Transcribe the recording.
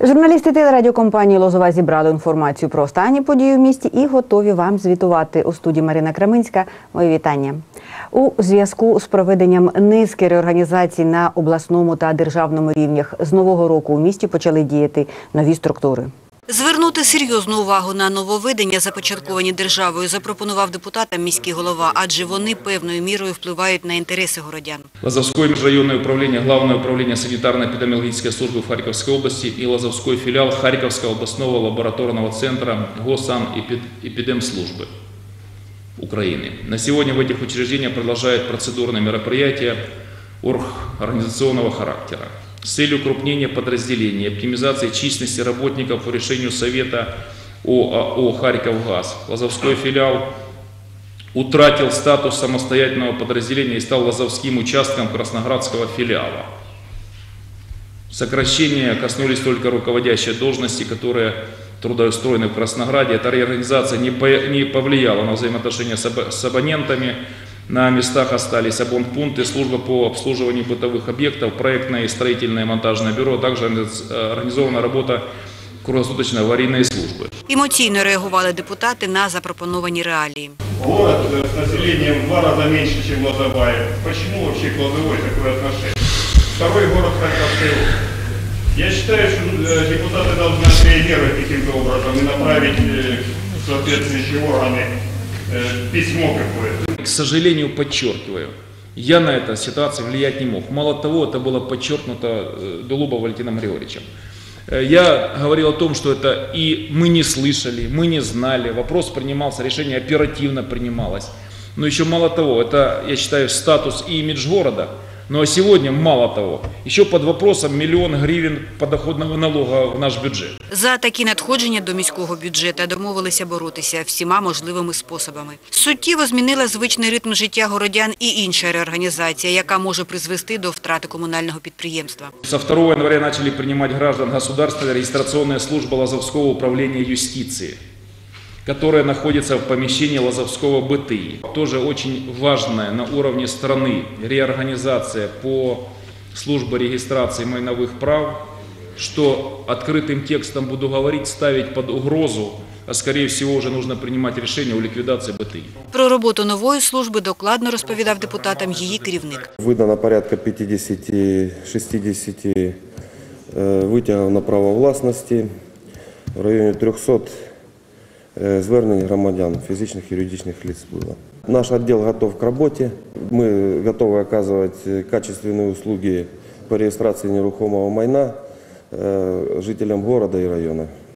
Журналісти телерадіокомпанії Лозова зібрали інформацію про останні події в місті і готові вам звітувати. У студії Марина Кременська. Мої вітання. У зв'язку з проведенням низки реорганізацій на обласному та державному рівнях з нового року у місті почали діяти нові структури. Звернути серйозну увагу на нововведення, започатковані державою, запропонував депутатам міський голова, адже вони певною мірою впливають на інтереси городян. Лазовское межрайонное управление, Главное управление санитарно-эпидемиологической службы в Харьковской области и Лазовской филиал Харьковского областного лабораторного центра Госанэпидемслужбы Украины. На сегодня в этих учреждениях продолжают процедурные мероприятия организационного характера С целью укрупнения подразделений, оптимизации численности работников по решению Совета ОАО «Харьковгаз». Лазовской филиал утратил статус самостоятельного подразделения и стал лазовским участком Красноградского филиала. Сокращения коснулись только руководящей должности, которые трудоустроены в Краснограде. Эта реорганизация не по- не повлияла на взаимоотношения с абонентами. На местах остались абонпункты, служба по обслуживанию бытовых объектов, проектное и строительное монтажное бюро, также э, организована работа круглосуточной аварийной службы. Емоційно реагували депутати на запропоновані реалії. Город э, с населением в два раза меньше, чем Лозовая. Почему вообще к Лозовой такое отношение? Второй город Харьковской области. Я считаю, что э, депутаты должны отреагировать каким-то образом и направить э, в соответствующие органы э, письмо какое-то. К сожалению, подчеркиваю, я на эту ситуацию влиять не мог. Мало того, это было подчеркнуто э, Дулубом Валентином Григорьевичем. Э, Я говорил о том, что это и мы не слышали, мы не знали, вопрос принимался, решение оперативно принималось. Но еще мало того, это, я считаю, статус и имидж города. Ну а сегодня, мало того, еще под вопросом миллион гривен подоходного налога в наш бюджет. За такі надходження до міського бюджету домовилися боротися всіма можливими способами. Суттєво змінила звичний ритм життя городян і інша реорганізація, яка може призвести до втрати комунального підприємства. Со 2 января начали принимать граждан Государственная регистрационная служба Лазовского управления юстиции, которая находится в помещении Лазовского БТИ. Тоже очень важная на уровне страны реорганизация по службе регистрации майновых прав, что открытым текстом буду говорить, ставить под угрозу, а скорее всего уже нужно принимать решение о ликвидации БТИ. Про роботу нової служби докладно розповідав депутатам її керівник. Видано порядка 50-60 е, витягів на право власності, в районі 300 е, звернень громадян, фізичних і юридичних лиц було. Наш відділ готов к роботі. Ми готові оказувати качественні услуги по реєстрації нерухомого майна е, жителям города і району.